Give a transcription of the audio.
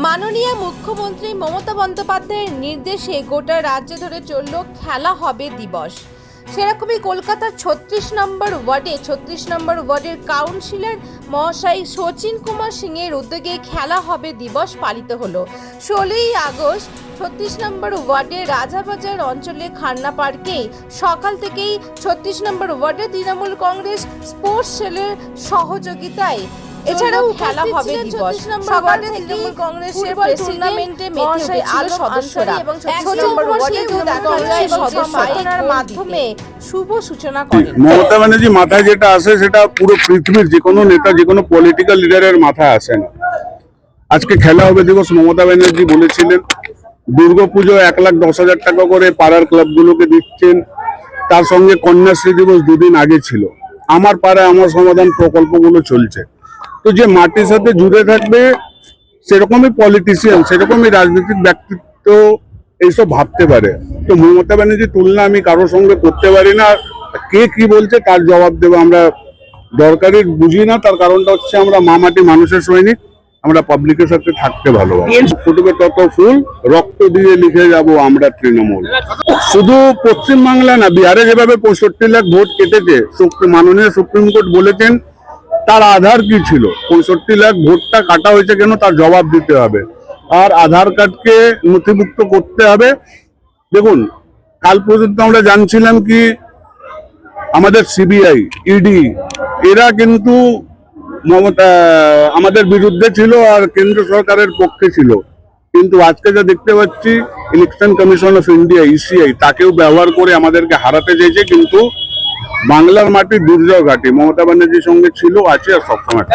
মাননীয় মুখ্যমন্ত্রী মমতা বন্দ্যোপাধ্যায়ের নির্দেশে গোটা রাজ্য ধরে চলল খেলা হবে দিবস। সেরকমই কলকাতার ছত্রিশ নম্বর ওয়ার্ডে ছত্রিশ নম্বর ওয়ার্ডের কাউন্সিলর মহাশয় সচিন কুমার সিংয়ের উদ্যোগে খেলা হবে দিবস পালিত হলো। ষোলোই আগস্ট ছত্রিশ নম্বর ওয়ার্ডের রাজাবাজার অঞ্চলে খান্না পার্কে সকাল থেকেই ছত্রিশ নম্বর ওয়ার্ডে তৃণমূল কংগ্রেস স্পোর্টস সেলের সহযোগিতায় এছাড়াও খেলা হবে দিবস। সকালে তৃণমূল কংগ্রেসের টুর্নামেন্টে মেতে আলো সদস্যরা এবং নম্বর ওয়ার্ডে তৃণমূল কংগ্রেসের মাধ্যমে শুভ সূচনা করেন। মমতা ব্যানার্জি মাথায় যেটা আসে সেটা পুরো পৃথিবীর যে কোনো নেতা যে কোনো পলিটিক্যাল লিডারের মাথায় আসে না। আজকে খেলা হবে দিবস মমতা ব্যানার্জি বলেছিলেন দুর্গাপুজো এক লাখ দশ হাজার টাকা করে পাড়ার ক্লাবগুলোকে দিচ্ছেন। তার সঙ্গে কন্যাশ্রী দিবস দুদিন আগে ছিল। আমার পাড়ায় আমার সমাধান প্রকল্পগুলো চলছে। তো যে মাটির সাথে জুড়ে থাকবে, সেরকমই পলিটিশিয়ান সেরকমই রাজনৈতিক ব্যক্তিত্ব এইসব ভাবতে পারে। তো মমতা ব্যানার্জির তুলনা আমি কারোর সঙ্গে করতে পারি না। কে কি বলছে তার জবাব দেবো আমরা। দরকারি বুঝি না, তার কারণটা হচ্ছে আমরা মা মাটি মানুষের সৈনিক, আমরা পাবলিকের সাথে থাকতে ভালোবাসি। ফুটবে তত ফুল, রক্ত দিয়ে লিখে যাব আমরা তৃণমূল। শুধু পশ্চিমবাংলা না, বিহারে যেভাবে পঁয়ষট্টি লাখ ভোট কেটেছে মাননীয় সুপ্রিম কোর্ট বলেছেন তার আধার কি ছিল? পঁয়ষট্টি লাখ ভোটটা কাটা হয়েছে কেন? তার জবাব দিতে হবে। আর আধার কার্ডকে নথিভুক্ত করতে হবে। দেখুন, কাল পর্যন্ত আমরা জানছিলাম কি আমাদের সিবিআই, ইডি, এরা কিন্তু মমতা, আমাদের বিরুদ্ধে ছিল আর কেন্দ্র সরকারের পক্ষে ছিল। কিন্তু আজকে যা দেখতে পাচ্ছি, election commission of India, ECI, তাকেও ব্যবহার করে আমাদেরকে হারাতে চেয়েছে। কিন্তু বাংলার মাটি দুর্জয় ঘাটি। মমতা ব্যানার্জির সঙ্গে ছিল আছে আর সবসময়